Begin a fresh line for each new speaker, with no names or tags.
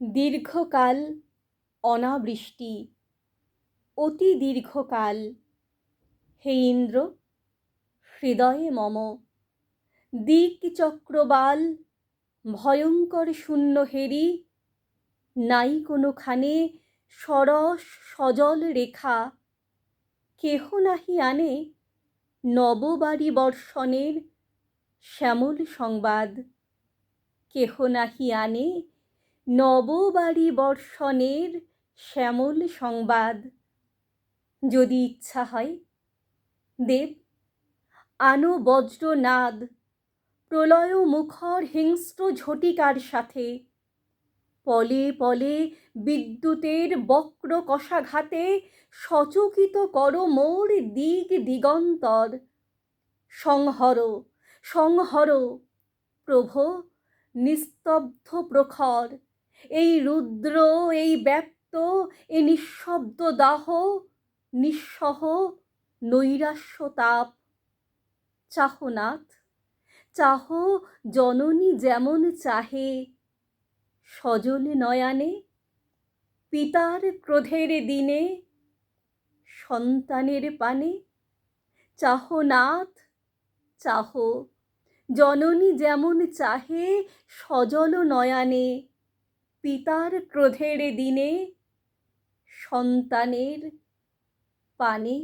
দীর্ঘকাল অনাবৃষ্টি, অতি দীর্ঘকাল হে ইন্দ্র হৃদয়ে মম। দিকচক্রবাল ভয়ঙ্কর শূন্য হেরি, নাই কোনোখানে সরস সজল রেখা। কেহ নাহি আনে নববাড়ি বর্ষণের শ্যামল সংবাদ। কেহ নাহি আনে নববাড়ি বর্ষণের শ্যামল সংবাদ। যদি ইচ্ছা হয়, দেব, আনো বজ্রনাদ, প্রলয় মুখর হিংস্র ঝটিকার সাথে। পলে পলে বিদ্যুতের বক্র কষাঘাতে সচকিত কর মোর দিগ দিগন্তর। সংহর সংহর, প্রভো, নিস্তব্ধ প্রখর এই রুদ্র, এই ব্যক্ত এ নিঃশব্দ দাহ, নিঃসহ নৈরাশ্য তাপ। চাহ নাথ, চাহ জননী যেমন চাহে, সজল নয়ানে, পিতার ক্রোধের দিনে, সন্তানের পানে। চাহ নাথ, চাহ, জননী যেমন চাহে, সজল নয়ানে। পিতার ক্রোধের দিনে সন্তানের পানে